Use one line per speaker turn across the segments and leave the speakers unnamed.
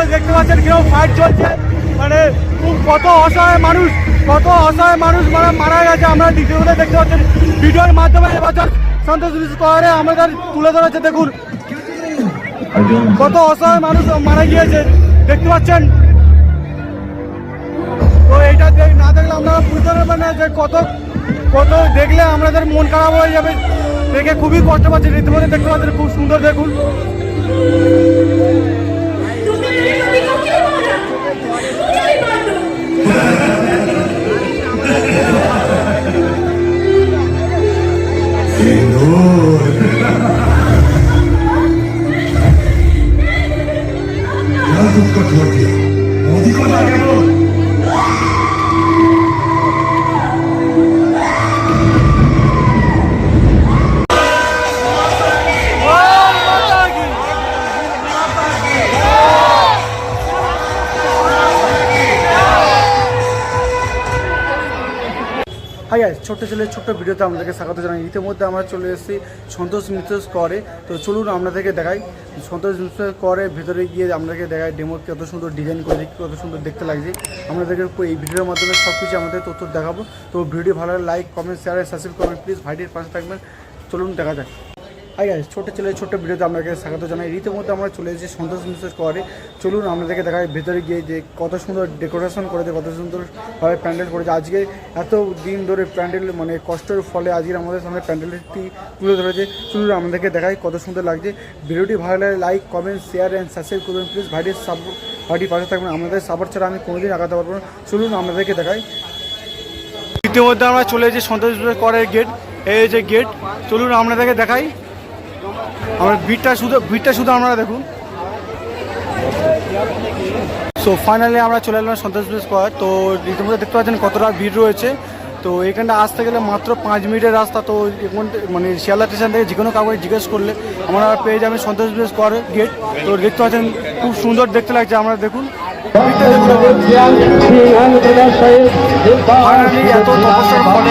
ইতিমধ্যে দেখতে পাচ্ছেন কীরকম ফাইট চলছে। মানে কত অসহায় মানুষ, কত অসহায় মানুষ মানে মারা গেছে। আমরা ইতিমধ্যে দেখতে পাচ্ছেন ভিডিওর মাধ্যমে এবছর সন্তোষ করে আমাদের তুলে ধরেছে। দেখুন, কত অসহায় মানুষ মারা গিয়েছে। দেখতে পাচ্ছেন? তো দেখ- না দেখলে আপনারা বুঝতে পারবেন না যে কত কত দেখলে আমাদের মন খারাপ হয়ে যাবে। দেখে খুবই কষ্ট পাচ্ছি রীতিমধ্যে দেখতে পাচ্ছেন, খুব সুন্দর দেখুন।
क्या
হাই আয় ছোট্ট ছেলে, ছোট্ট ভিডিওতে আপনাদেরকে স্বাগত জানাই। ইতিমধ্যে আমরা চলে এসেছি সন্তোষ মিত্র করে তো চলুন আপনাদেরকে দেখাই। সন্তোষ মিত্র করে ভেতরে গিয়ে আপনাদেরকে দেখাই ডেমো কত সুন্দর ডিজাইন করে কত সুন্দর দেখতে লাগছে। আপনাদেরকে এই ভিডিওর মাধ্যমে সব কিছু আমাদের তথ্য দেখাবো। তো ভিডিও ভালো লাইক কমেন্ট শেয়ার সাবস্ক্রাইব করবেন। প্লিজ ভাইটির পাশে থাকবেন। চলুন দেখা যাক। হাই ছোট ছেলে, ছোট্ট ভিডিওতে আপনাকে স্বাগত জানাই। রীতিমধ্যে আমরা চলে এসেছি সন্তোষ মিশ্র করে চলুন, আপনাদেরকে দেখাই ভেতরে গিয়ে যে কত সুন্দর ডেকোরেশন করেছে, কত সুন্দরভাবে প্যান্ডেল করেছে। আজকে এত দিন ধরে প্যান্ডেল মানে কষ্টের ফলে আজকে আমাদের সামনে প্যান্ডেলটি তুলে ধরেছে। চলুন আমাদেরকে দেখাই কত সুন্দর লাগছে। ভিডিওটি ভালো লাগে like comment share and subscribe করবেন প্লিজ ভাইটির সাব ভাইটির পাশে থাকবেন আমাদের সাপোর্ট ছাড়া আমি কোনোদিন আগাতে পারব না। চলুন, আপনাদেরকে দেখাই। ইতিমধ্যে আমরা চলে এসেছি সন্তোষ করে গেট এই যে গেট চলুন, আপনাদেরকে দেখাই। আমরা ভিড়টা শুধু ভিড়টা শুধু আপনারা দেখুন। সো ফাইনালি আমরা চলে এলাম সন্তোষ স্কোয়ার। তো রীতিমধ্যে দেখতে পাচ্ছেন কতটা ভিড় রয়েছে। তো এখানটা আসতে গেলে মাত্র পাঁচ মিনিটের রাস্তা। তো মানে শিয়ালদা স্টেশন থেকে যে কোনো কাউকে জিজ্ঞেস করলে আমরা পেয়ে যাবেন সন্তোষ স্কোয়ার গেট। তো দেখতে পাচ্ছেন খুব সুন্দর দেখতে লাগছে আমরা দেখুন। ফাইনালি এত তপস্যার ফলে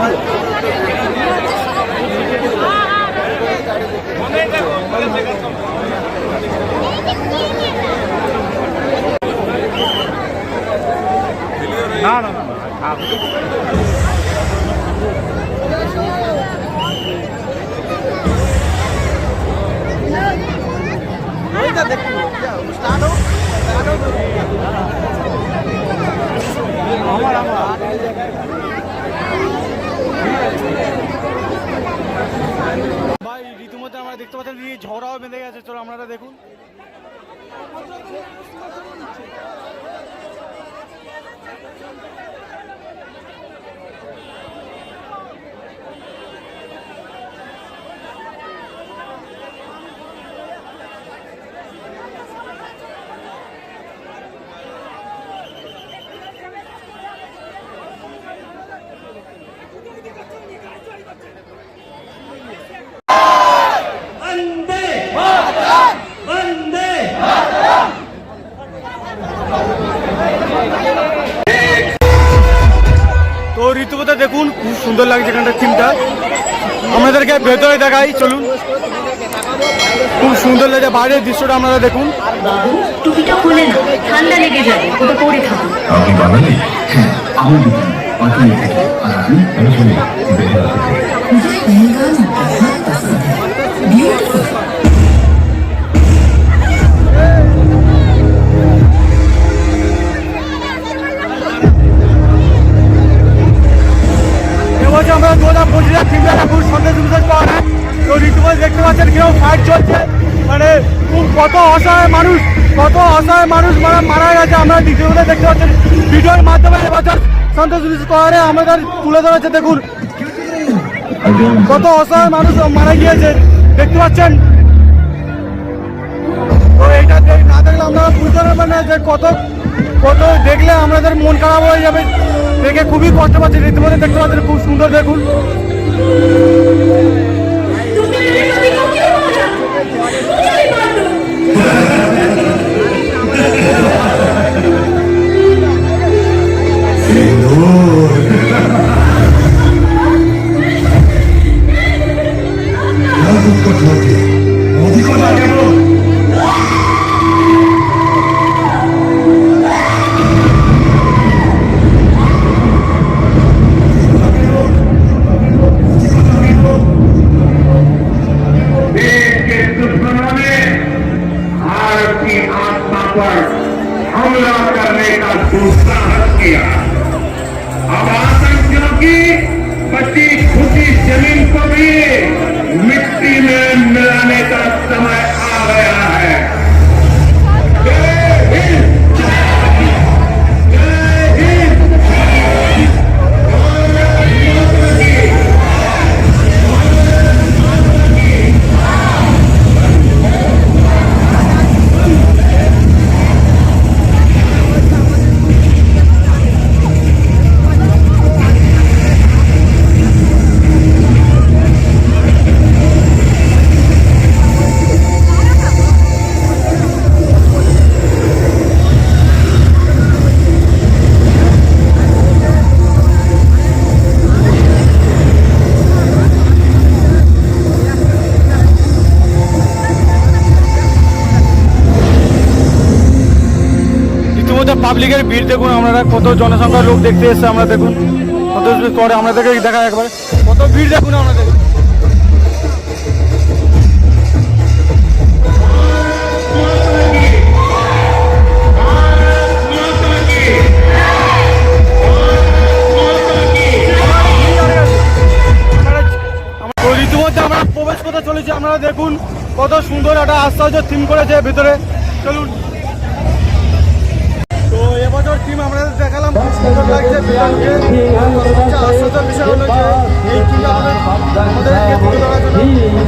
ওম চিন্তায়ে সততং দেবী সর্বকামক্ষ মক্ষ
ভাই রীতিমধ্যে আমরা দেখতে পাচ্ছেন এই ঝগড়াও বেঁধে গেছে চলো আপনারা দেখুন তো ঋতুপথে দেখুন খুব সুন্দর লাগছে এখানটার থিমটা ভেতরে দেখাই চলুন। খুব সুন্দর লাগছে বাইরের দৃশ্যটা আপনারা দেখুন।
টুপিটা খুলে না ঠান্ডা লেগে যাবে ওটা পরে থাকুন
আপনি বাঙালি? হ্যাঁ আমি দুজন আর আমি আমি
এবছর আমরা দু হাজার পঁচিশের এখন সন্দেশ বিশেষ পাওয়া যায়। তো ঋতুপথ দেখতে পাচ্ছেন কীরকম ফাইট চলছে। মানে কত অসহায় মানুষ, কত অসহায় মানুষ মানে মারা গেছে। আমরা দ্বিতীয়টা দেখতে পাচ্ছেন ভিডিওর মাধ্যমে এবছর সন্তোষ বিশেষ করে আমাদের তুলে ধরেছে, দেখুন। কত অসহায় মানুষ মারা গিয়েছে। দেখতে পাচ্ছেন। তো এটা না দেখলে আমরা বুঝতে পারবেন না যে কত কত দেখলে আমাদের মন খারাপ হয়ে যাবে। দেখে খুবই কষ্ট পাচ্ছি। রীতিমতো দেখতে পাচ্ছেন খুব সুন্দর দেখুন।
অধিকতা
ভিড় দেখুন আপনারা, কত জনসংখ্যার লোক দেখতে এসছে আমরা দেখুন। কত করে আমাদেরকে দেখা একবার। কত ভিড় দেখুন আমরা দেখুন। আমরা প্রবেশ চলেছি। আপনারা দেখুন কত সুন্দর একটা আশ্চর্য থিম করেছে ভিতরে। চলুন।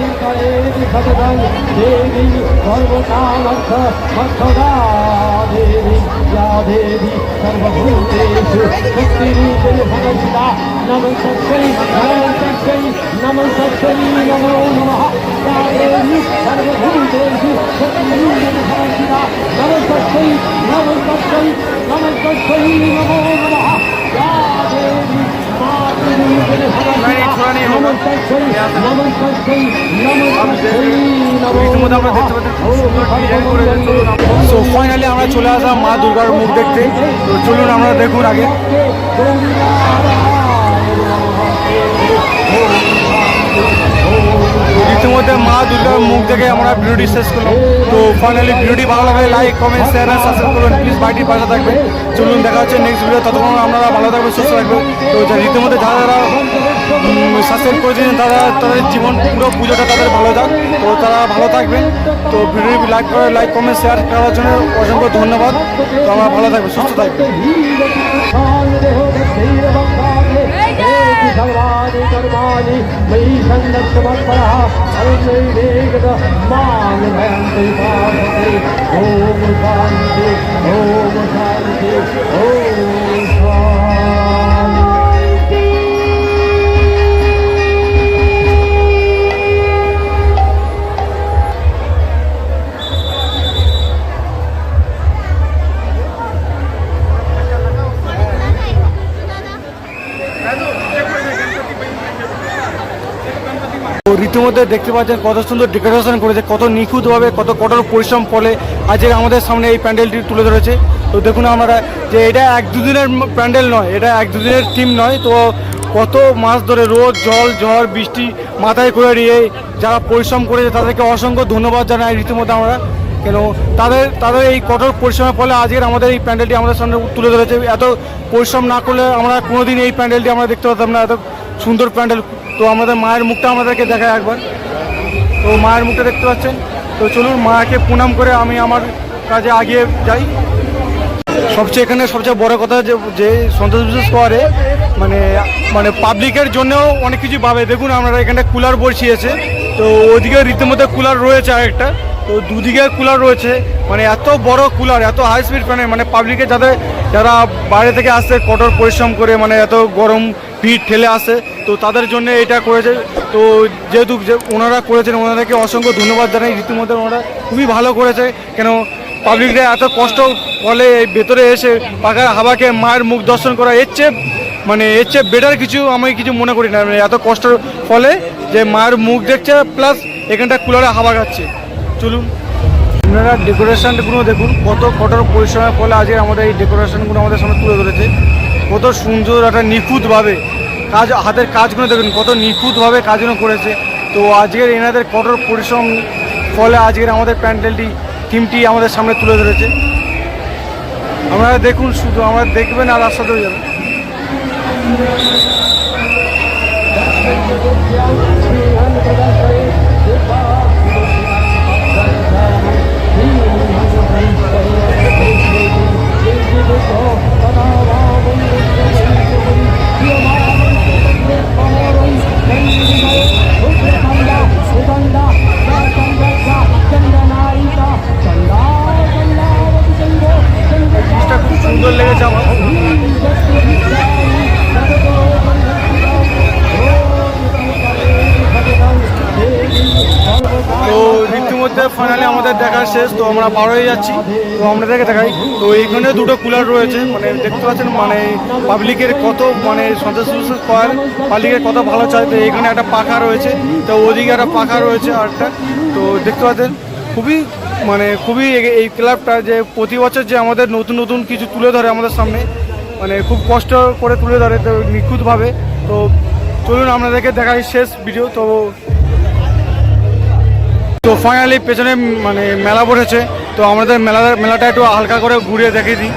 চিন্তায়েদি সতদং দেবী সর্বকামর্থ মর্থদা দেবী যা দেবী সর্বভূতেষু শক্তিরূপে ভগবিতা নমঃ সক্ষরি নমঃ
সক্ষরি নমঃ সক্ষরি নমো
নমঃ যা দেবী সর্বভূতেষু
শক্তিরূপে ভগবিতা নমঃ সক্ষরি নমঃ সক্ষরি নমঃ সক্ষরি নমো সো ফাইনালি আমরা চলে আসলাম মা দুর্গার মুখ দেখতে। তো চলুন আমরা দেখুন আগে। ইতিমধ্যে মা দুর্গার মুখ দেখে আমরা ভিডিওটি শেষ করলাম। তো ফাইনালি ভিডিওটি ভালো লাগলে লাইক কমেন্ট শেয়ার আর সাবস্ক্রাইব করবেন প্লিজ বাড়িটির পাশে থাকবেন। চলুন দেখা হচ্ছে নেক্সট ভিডিও ততক্ষণ আপনারা ভালো থাকবেন সুস্থ থাকবেন। তো যা রীতিমধ্যে যারা যারা সাবস্ক্রাইব করেছিলেন তারা তাদের জীবন পুরো পুজোটা তাদের ভালো যাক তো তারা ভালো থাকবেন তো ভিডিওটি লাইক করে লাইক কমেন্ট শেয়ার করার জন্য অসংখ্য ধন্যবাদ তো আমরা ভালো থাকবেন সুস্থ থাকবেন তো রীতিমধ্যে দেখতে পাচ্ছেন কত সুন্দর ডেকোরেশন করেছে, কত নিখুঁতভাবে, কত কঠোর পরিশ্রম ফলে আজকে আমাদের সামনে এই প্যান্ডেলটি তুলে ধরেছে। তো দেখুন আমরা যে এটা এক দুদিনের প্যান্ডেল নয়, এটা এক দুদিনের টিম নয়, তো কত মাস ধরে রোদ, জল, ঝড়, বৃষ্টি মাথায় করে নিয়ে যারা পরিশ্রম করেছে তাদেরকে অসংখ্য ধন্যবাদ জানাই রীতিমতো আমরা। কেন তাদের তাদের এই কঠোর পরিশ্রমের ফলে আজকের আমাদের এই প্যান্ডেলটি আমাদের সামনে তুলে ধরেছে। এত পরিশ্রম না করলে আমরা কোনোদিন এই প্যান্ডেলটি আমরা দেখতে পারতাম না। এত সুন্দর প্যান্ডেল। তো আমাদের মায়ের মুখটা আমাদেরকে দেখায় একবার। তো মায়ের মুখটা দেখতে পাচ্ছেন। তো চলুন মাকে প্রণাম করে আমি আমার কাজে আগিয়ে যাই। সবচেয়ে এখানে সবচেয়ে বড় কথা যে যে সন্তোষ বিশেষ করে মানে মানে পাবলিকের জন্যও অনেক কিছু পাবে দেখুন, আমরা এখানে কুলার বসিয়েছে। তো ওদিকে রীতিমতো কুলার রয়েছে আরেকটা। তো দুদিকে কুলার রয়েছে। মানে এত বড় কুলার, এত হাই স্পিড ফ্যানে মানে পাবলিকে যাদের, যারা বাইরে থেকে আসছে, কঠোর পরিশ্রম করে মানে এত গরম ভিড় ঠেলে আসে, তো তাদের জন্য এটা করেছে। তো যেহেতু যে ওনারা করেছেন, ওনাদেরকে অসংখ্য ধন্যবাদ জানাই। রীতিমতো ওনারা খুবই ভালো করেছে। কেন পাবলিকরা এত কষ্ট ফলে ভেতরে এসে পাখার হাওয়াকে মায়ের মুখ দর্শন করা এর চেয়ে মানে এর চেয়ে বেটার কিছু আমি কিছু মনে করি না। মানে এত কষ্টের ফলে যে মায়ের মুখ দেখছে প্লাস এখানটা কুলারে হাওয়া খাচ্ছে। চলুন। আপনারা ডেকোরেশনগুলো দেখুন। কত কঠোর পরিশ্রমের ফলে আজকে আমাদের এই ডেকোরেশনগুলো আমাদের সামনে তুলে ধরেছে। কত সুন্দর একটা নিখুঁতভাবে কাজ, হাতের কাজগুলো দেখুন, কত নিখুঁতভাবে কাজগুলো করেছে। তো আজকের এনাদের কঠোর পরিশ্রম ফলে আজকের আমাদের প্যান্ডেলটি থিমটি আমাদের সামনে তুলে ধরেছে। আপনারা দেখুন শুধু আমরা দেখবেন আর রাস্তা হয়ে যাবে আমরা পার হয়ে যাচ্ছি। তো আপনাদেরকে দেখাই। তো এইখানে দুটো কুলার রয়েছে। মানে দেখতে পাচ্ছেন মানে পাবলিকের কত মানে সন্তোষ কয়েল পাবলিকের কত ভালো চায়। তো এখানে একটা পাখা রয়েছে। তো ওদিকে একটা পাখা রয়েছে আরেকটা তো দেখতে পাচ্ছেন, খুবই মানে খুবই এই ক্লাবটা যে প্রতি বছর যে আমাদের নতুন নতুন কিছু তুলে ধরে আমাদের সামনে মানে খুব কষ্ট করে তুলে ধরে, তো নিখুঁতভাবে। তো চলুন, আপনাদেরকে দেখাই শেষ ভিডিও তো তো ফাইনালি পেছনে মানে মেলা বসেছে, তো আমাদের মেলা, মেলাটা একটু হালকা করে ঘুরিয়ে দেখিয়ে দিই।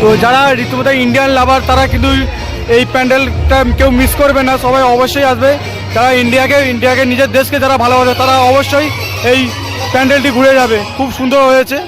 তো যারা রীতিমতো ইন্ডিয়ান লাভার তারা কিন্তু এই প্যান্ডেলটা কেউ মিস করবে না, সবাই অবশ্যই আসবে। যারা ইন্ডিয়াকে ইন্ডিয়াকে নিজের দেশকে যারা ভালোবাসে, তারা অবশ্যই এই প্যান্ডেলটি ঘুরে যাবে। খুব সুন্দর হয়েছে।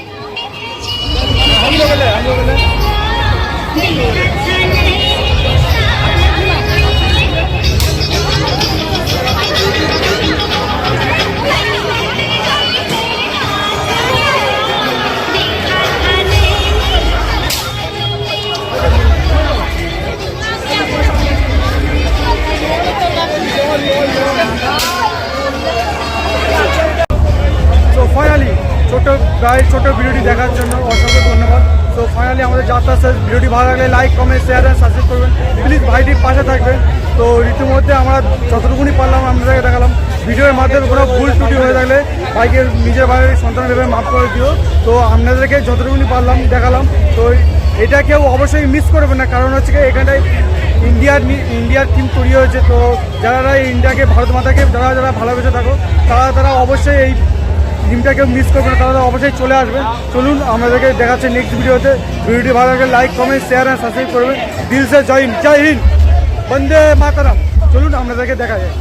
গায়ের ছোট ভিডিওটি দেখার জন্য অসংখ্য ধন্যবাদ। তো ফাইনালি আমাদের যাত্রা শেষ। ভিডিওটি ভালো লাগলে like comment share and subscribe করবেন। প্লিজ ভাইটির পাশে থাকবেন। তো রীতিমধ্যে আমরা যতটুকুনি পারলাম, আপনাদেরকে দেখালাম। ভিডিওর মাধ্যমে কোনো ভুল ত্রুটি হয়ে থাকলে ভাইকে নিজের ভাইয়ের সন্তান ভেবে মাফ করে দিও। তো, আপনাদেরকে যতটুকুনি পারলাম, দেখালাম। তো, এটা কেউ অবশ্যই মিস করবে না। কারণ হচ্ছে এখানটায় ইন্ডিয়ার ইন্ডিয়ার টিম তৈরি হয়েছে। তো, যারা ইন্ডিয়াকে, ভারত মাতাকে, যারা যারা ভালোবেসে থাকো, তারা তারা অবশ্যই এই টিমটাকে মিস করবে না তারা অবশ্যই চলে আসবে। চলুন আমাদেরকে দেখাচ্ছে নেক্সট ভিডিওতে ভিডিওটি ভালো লাগলে like comment share and subscribe করবেন। দিল সে জয় হিন্দ জয় হিন্দ। বন্দে মাতারাম। চলুন, আপনাদেরকে দেখা যায়